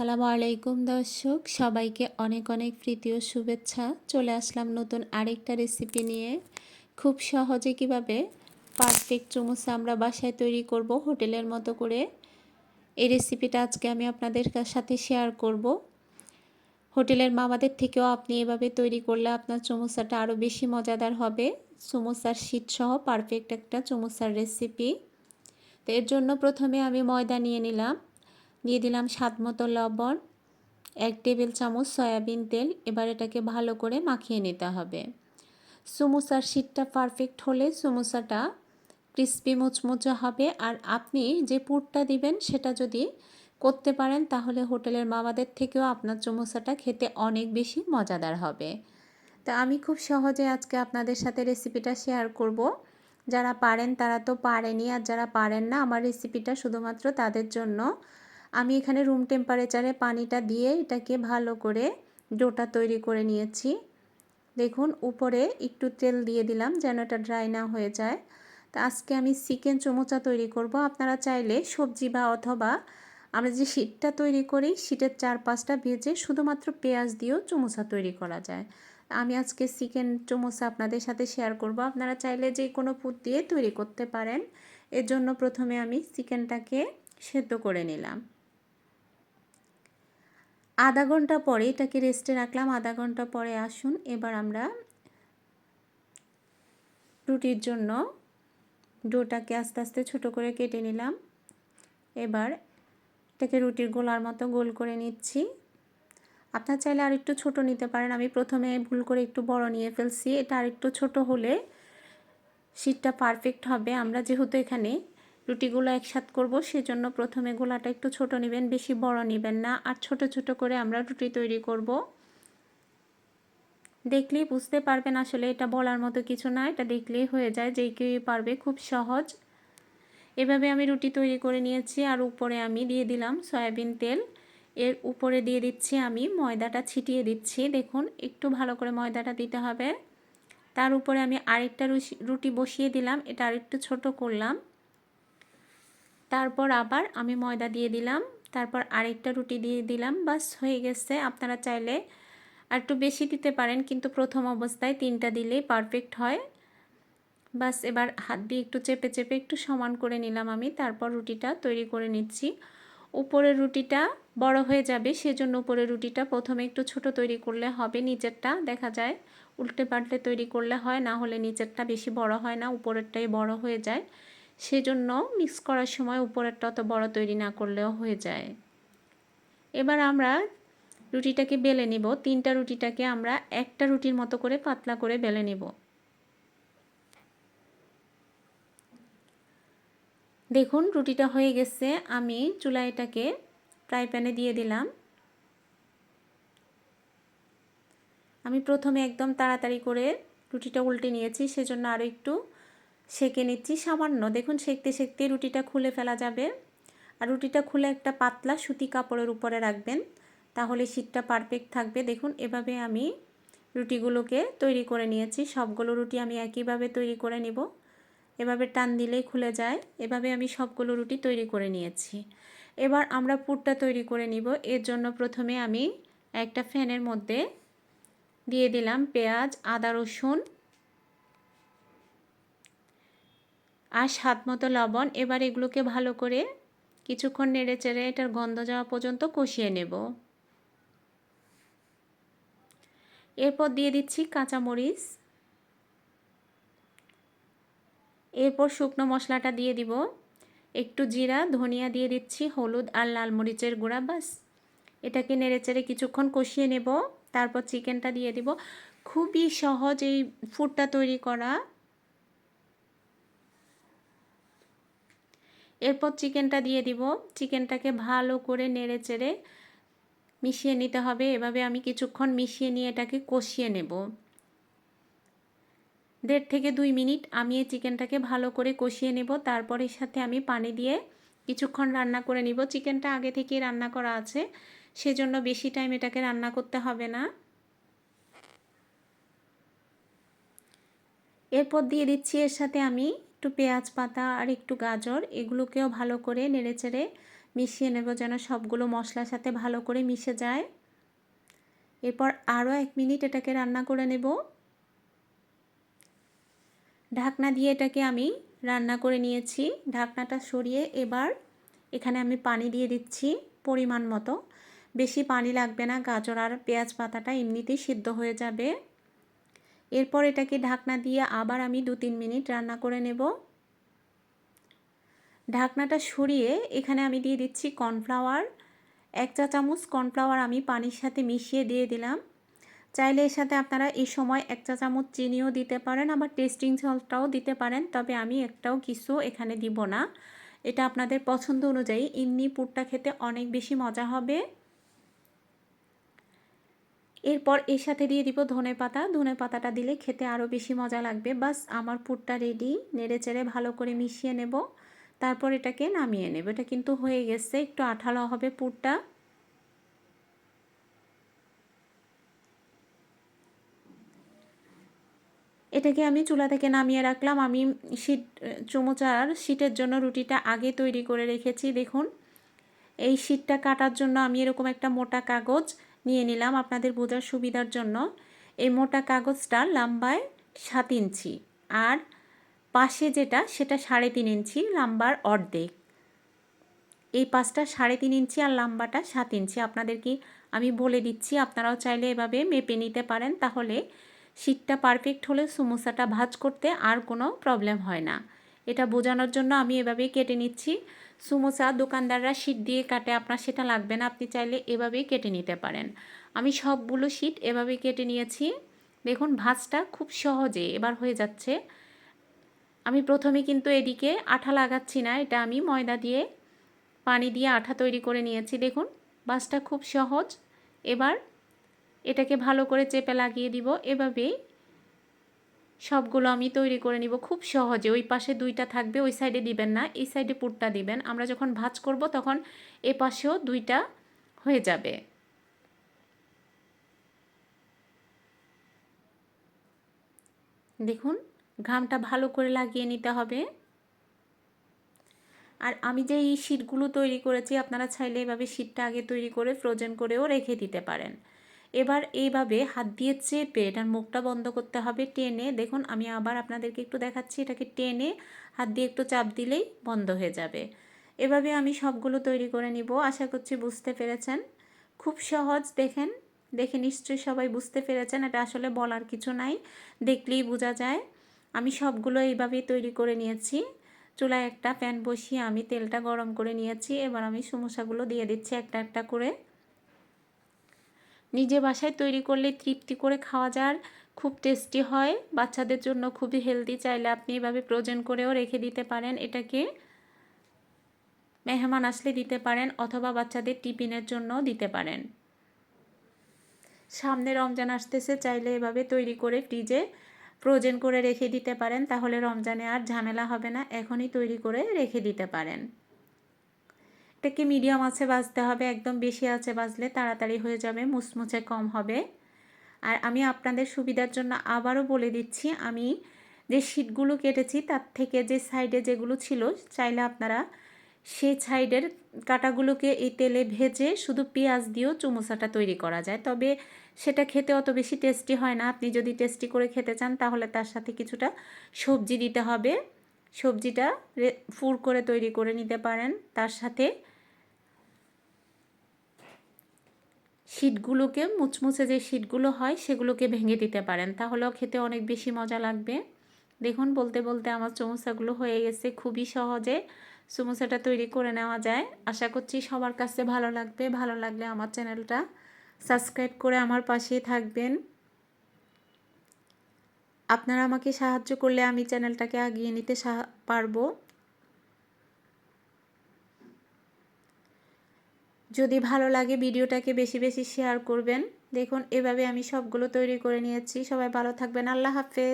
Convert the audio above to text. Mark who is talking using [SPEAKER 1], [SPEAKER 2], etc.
[SPEAKER 1] আসসালামু আলাইকুম দর্শক। সবাইকে অনেক অনেক প্রীতি ও শুভেচ্ছা। চলে আসলাম নতুন আরেকটা রেসিপি নিয়ে। খুব সহজে কীভাবে পারফেক্ট চুমুসা আমরা বাসায় তৈরি করব হোটেলের মতো করে। এই রেসিপিটা আজকে আমি আপনাদের সাথে শেয়ার করব। হোটেলের মামাদের থেকেও আপনি এভাবে তৈরি করলে আপনার চুমুসাটা আরও বেশি মজাদার হবে। চুমুসার শীত সহ পারফেক্ট একটা চুমুসার রেসিপি তো এর জন্য প্রথমে আমি ময়দা নিয়ে নিলাম। দিয়ে দিলাম স্বাদ মতো লবণ, এক টেবিল চামচ সয়াবিন তেল। এবার এটাকে ভালো করে মাখিয়ে নিতে হবে। সমোসার শীতটা পারফেক্ট হলে সমোসাটা ক্রিস্পি মুচমুচে হবে। আর আপনি যে পুরটা দিবেন সেটা যদি করতে পারেন, তাহলে হোটেলের মামাদের থেকেও আপনার চমোসাটা খেতে অনেক বেশি মজাদার হবে। তা আমি খুব সহজে আজকে আপনাদের সাথে রেসিপিটা শেয়ার করব। যারা পারেন তারা তো পারেনি, আর যারা পারেন না, আমার রেসিপিটা শুধুমাত্র তাদের জন্য। আমি এখানে রুম টেম্পারেচারে পানিটা দিয়ে এটাকে ভালো করে ডোটা তৈরি করে নিয়েছি। দেখুন, উপরে একটু তেল দিয়ে দিলাম যেন এটা ড্রাই না হয়ে যায়। তো আজকে আমি চিকেন চমচা তৈরি করব। আপনারা চাইলে সবজি বা অথবা আমরা যে শীতটা তৈরি করি, শীতের চার পাঁচটা ভেজে শুধুমাত্র পেঁয়াজ দিয়েও চমচা তৈরি করা যায়। আমি আজকে চিকেন চমচা আপনাদের সাথে শেয়ার করব। আপনারা চাইলে যে কোনো পুর দিয়ে তৈরি করতে পারেন। এর জন্য প্রথমে আমি চিকেনটাকে সেদ্ধ করে নিলাম। আধা ঘণ্টা পরে, এটাকে রেস্টে রাখলাম, আধা ঘণ্টা পরে আসুন। এবার আমরা রুটির জন্য ডোটাকে আস্তে আস্তে ছোট করে কেটে নিলাম। এবার এটাকে রুটির গোলার মতো গোল করে নিচ্ছি। আপনার চাইলে আর একটু ছোটো নিতে পারেন। আমি প্রথমে ভুল করে একটু বড় নিয়ে ফেলছি। এটা আর একটু ছোটো হলে শীতটা পারফেক্ট হবে। আমরা যেহেতু এখানে রুটিগুলো একসাথ করব, সেজন্য প্রথমে গোলাটা একটু ছোট নেবেন, বেশি বড় নেবেন না, আর ছোট ছোট করে আমরা রুটি তৈরি করব। দেখলেই বুঝতে পারবেন আসলে এটা বলার মতো কিছু না, এটা দেখলেই হয়ে যায় যেই কেউ পারবে খুব সহজ। এভাবে আমি রুটি তৈরি করে নিয়েছি, আর উপরে আমি দিয়ে দিলাম সয়াবিন তেল। এর উপরে দিয়ে দিচ্ছি আমি ময়দাটা ছিটিয়ে দিচ্ছি, দেখুন একটু ভালো করে ময়দাটা দিতে হবে। তার উপরে আমি আরেকটা রুটি বসিয়ে দিলাম, এটা আরেকটু ছোট করলাম। তারপর আবার আমি ময়দা দিয়ে দিলাম, তারপর আরেকটা রুটি দিয়ে দিলাম, বাস হয়ে গেছে। আপনারা চাইলে আর একটু বেশি দিতে পারেন, কিন্তু প্রথম অবস্থায় তিনটা দিলেই পারফেক্ট হয়। বাস এবার হাত দিয়ে একটু চেপে চেপে একটু সমান করে নিলাম আমি, তারপর রুটিটা তৈরি করে নিচ্ছি। উপরের রুটিটা বড় হয়ে যাবে, সেজন্য উপরের রুটিটা প্রথমে একটু ছোট তৈরি করলে হবে, নিচেরটা দেখা যায় উল্টে পাল্টে তৈরি করলে হয়, না হলে নিচেরটা বেশি বড় হয় না, উপরেরটাই বড় হয়ে যায়। সেজন্য মিক্স করার সময় উপরেরটা অত বড় তৈরি না করলেও হয়ে যায়। এবার আমরা রুটিটাকে বেলে নিব। তিনটা রুটিটাকে আমরা একটা রুটির মতো করে পাতলা করে বেলে নিব। দেখুন, রুটিটা হয়ে গেছে। আমি চুলা এটাকে ফ্রাই প্যানে দিয়ে দিলাম। আমি প্রথমে একদম তাড়াতাড়ি করে রুটিটা উল্টে নিয়েছি, সেজন্য আরও একটু সেঁকে নিচ্ছি সামান্য। দেখুন, সেঁকতে সেঁকতে রুটিটা খুলে ফেলা যাবে। আর রুটিটা খুলে একটা পাতলা সুতি কাপড়ের উপরে রাখবেন। তাহলে শীতটা পারফেক্ট থাকবে। দেখুন, এভাবে আমি রুটিগুলোকে তৈরি করে নিয়েছি। সবগুলো রুটি আমি একইভাবে তৈরি করে নিব। এভাবে টান দিলেই খুলে যায়। এভাবে আমি সবগুলো রুটি তৈরি করে নিয়েছি। এবার আমরা পুরটা তৈরি করে নিব। এর জন্য প্রথমে আমি একটা ফ্যানের মধ্যে দিয়ে দিলাম পেঁয়াজ, আদা রসুন আর স্বাদ মতো লবণ, এবার এগুলোকে ভালো করে কিছুক্ষণ নেড়ে চেড়ে এটার গন্ধ যাওয়া পর্যন্ত কষিয়ে নেব। এরপর দিয়ে দিচ্ছি কাঁচামরিচ। এরপর শুকনো মশলাটা দিয়ে দিব। একটু জিরা, ধনিয়া দিয়ে দিচ্ছি, হলুদ আর লাল মরিচের গুঁড়া বাস এটাকে নেড়ে চেড়ে কিছুক্ষণ কষিয়ে নেব। তারপর চিকেনটা দিয়ে দিব। খুবই সহজ এই ফুডটা তৈরি করা। এরপর চিকেনটা দিয়ে দিব। চিকেনটাকে ভালো করে নেড়ে চেড়ে মিশিয়ে নিতে হবে। এভাবে আমি কিছুক্ষণ মিশিয়ে নিয়ে এটাকে কষিয়ে নেব। দেড় থেকে দুই মিনিট আমি এই চিকেনটাকে ভালো করে কষিয়ে নেব। তারপর সাথে আমি পানি দিয়ে কিছুক্ষণ রান্না করে নিব। চিকেনটা আগে থেকেই রান্না করা আছে। সেজন্য বেশি টাইম এটাকে রান্না করতে হবে না। এরপর দিয়ে দিচ্ছি এর সাথে আমি একটু পেঁয়াজ পাতা আর একটু গাজর, এগুলোকেও ভালো করে নেড়েচেড়ে মিশিয়ে নেব যেন সবগুলো মশলার সাথে ভালো করে মিশে যায়। এরপর আরও এক মিনিট এটাকে রান্না করে নেব। ঢাকনা দিয়ে এটাকে আমি রান্না করে নিয়েছি। ঢাকনাটা সরিয়ে এবার এখানে আমি পানি দিয়ে দিচ্ছি পরিমাণ মতো। বেশি পানি লাগবে না, গাজর আর পেঁয়াজ পাতাটা এমনিতেই সিদ্ধ হয়ে যাবে। এরপর এটাকে ঢাকনা দিয়ে আবার আমি দু তিন মিনিট রান্না করে নেব। ঢাকনাটা সরিয়ে এখানে আমি দিয়ে দিচ্ছি কর্নফ্লাওয়ার। এক চা চামচ কর্নফ্লাওয়ার আমি পানির সাথে মিশিয়ে দিয়ে দিলাম। চাইলে এর সাথে আপনারা এই সময় এক চা চামচ চিনিও দিতে পারেন, আবার টেস্টিং সল্টটাও দিতে পারেন, তবে আমি একটাও কিছু এখানে দিব না। এটা আপনাদের পছন্দ অনুযায়ী, ইমনি পুরটা খেতে অনেক বেশি মজা হবে। এরপর এর সাথে দিয়ে দিব ধনে পাতা। ধনে পাতাটা দিলে খেতে আরও বেশি মজা লাগবে। বাস, আমার পুরটা রেডি নেড়ে চেড়ে ভালো করে মিশিয়ে নেব। তারপর এটাকে নামিয়ে নেব। এটা কিন্তু হয়ে গেছে। একটু আঠালো হবে পুরটা। এটাকে আমি চুলা থেকে নামিয়ে রাখলাম। আমি শীত, চুমোচার শীতের জন্য রুটিটা আগে তৈরি করে রেখেছি। দেখুন, এই শীতটা কাটার জন্য আমি এরকম একটা মোটা কাগজ নিয়ে নিলাম আপনাদের বোঝার সুবিধার জন্য। এই মোটা কাগজটা লম্বায় সাত ইঞ্চি আর পাশে যেটা, সেটা সাড়ে তিন ইঞ্চি, লাম্বার অর্ধেক। এই পাশটা সাড়ে তিন ইঞ্চি আর লাম্বাটা সাত ইঞ্চি। আপনাদেরকে আমি বলে দিচ্ছি, আপনারাও চাইলে এভাবে মেপে নিতে পারেন, তাহলে শীতটা পারফেক্ট হলে সমোসাটা ভাজ করতে আর কোনো প্রবলেম হয় না। এটা বোঝানোর জন্য আমি এভাবেই কেটে নিচ্ছি। সমোসা দোকানদাররা শীত দিয়ে কাটে, আপনার সেটা লাগবে না, আপনি চাইলে এভাবেই কেটে নিতে পারেন। আমি সবগুলো শীত এভাবেই কেটে নিয়েছি। দেখুন, ভাজটা খুব সহজে এবার হয়ে যাচ্ছে। আমি প্রথমে কিন্তু এদিকে আঠা লাগাচ্ছি না, এটা আমি ময়দা দিয়ে, পানি দিয়ে আঠা তৈরি করে নিয়েছি। দেখুন বাসটা খুব সহজ। এবার এটাকে ভালো করে চেপে লাগিয়ে দিব। এভাবেই সবগুলো আমি তৈরি করে নিব খুব সহজে। ওই পাশে দুইটা থাকবে, ওই সাইডে দিবেন না, এই সাইডে পুরটা দিবেন। আমরা যখন ভাজ করব তখন এ পাশেও দুইটা হয়ে যাবে। দেখুন, ঘামটা ভালো করে লাগিয়ে নিতে হবে। আর আমি যে এই শীটগুলো তৈরি করেছি, আপনারা চাইলে এভাবে শীটটা আগে তৈরি করে ফ্রোজেন করেও রেখে দিতে পারেন। এবার এইভাবে হাত দিয়ে চেপে এটার মুখটা বন্ধ করতে হবে টেনে। দেখুন, আমি আবার আপনাদেরকে একটু দেখাচ্ছি, এটাকে টেনে হাত দিয়ে একটু চাপ দিলেই বন্ধ হয়ে যাবে। এভাবে আমি সবগুলো তৈরি করে নিব, আশা করছি বুঝতে পেরেছেন। খুব সহজ, দেখেন, দেখে নিশ্চয়ই সবাই বুঝতে পেরেছেন, এটা আসলে বলার কিছু নাই, দেখলেই বোঝা যায়। আমি সবগুলো এইভাবেই তৈরি করে নিয়েছি। চুলায় একটা প্যান বসিয়ে আমি তেলটা গরম করে নিয়েছি, এবার আমি সমস্যাগুলো দিয়ে দিচ্ছি একটা একটা করে। নিজে বাসায় তৈরি করলে তৃপ্তি করে খাওয়া যার খুব টেস্টি হয়। বাচ্চাদের জন্য খুবই হেলদি চাইলে আপনি এভাবে প্রোজন করেও রেখে দিতে পারেন এটাকে। মেহমান আসলে দিতে পারেন অথবা বাচ্চাদের টিফিনের জন্য দিতে পারেন। সামনে রমজান আসতেছে, চাইলে এভাবে তৈরি করে ফ্রিজে ফ্রোজেন করে রেখে দিতে পারেন, তাহলে রমজানে আর ঝামেলা হবে না, এখনই তৈরি করে রেখে দিতে পারেন। এটাকে মিডিয়াম আছে বাজতে হবে, একদম বেশি আছে বাজলে তাড়াতাড়ি হয়ে যাবে মুচমুচে কম হবে। আর আমি আপনাদের সুবিধার জন্য আবারও বলে দিচ্ছি, আমি যে শীটগুলো কেটেছি তার থেকে যে সাইডে যেগুলো ছিল, চাইলে আপনারা সেই সাইডের কাটাগুলোকে এই তেলে ভেজে শুধু পেঁয়াজ দিয়েও চুমুসাটা তৈরি করা যায়। তবে সেটা খেতে অত বেশি টেস্টি হয় না, আপনি যদি টেস্টি করে খেতে চান তাহলে তার সাথে কিছুটা সবজি দিতে হবে। সবজিটা ফুর করে তৈরি করে নিতে পারেন, তার সাথে শীটগুলোকে, মুচমুচে যে শীটগুলো হয় সেগুলোকে ভেঙে দিতে পারেন। তাহলেও খেতে অনেক বেশি মজা লাগবে। দেখুন, বলতে বলতে আমার চমুচাগুলো হয়ে গেছে। খুবই সহজে সমোসাটা তৈরি করে নেওয়া যায়। আশা করছি সবার কাছে ভালো লাগবে। ভালো লাগলে আমার চ্যানেলটা সাবস্ক্রাইব করে আমার পাশেই থাকবেন। আপনারা আমাকে সাহায্য করলে আমি চ্যানেলটাকে আগিয়ে নিতে পারব। যদি ভালো লাগে ভিডিওটাকে বেশি বেশি শেয়ার করবেন। দেখুন, এভাবে আমি সবগুলো তৈরি করে নিয়েছি। সবাই ভালো থাকবেন। আল্লাহ হাফেজ।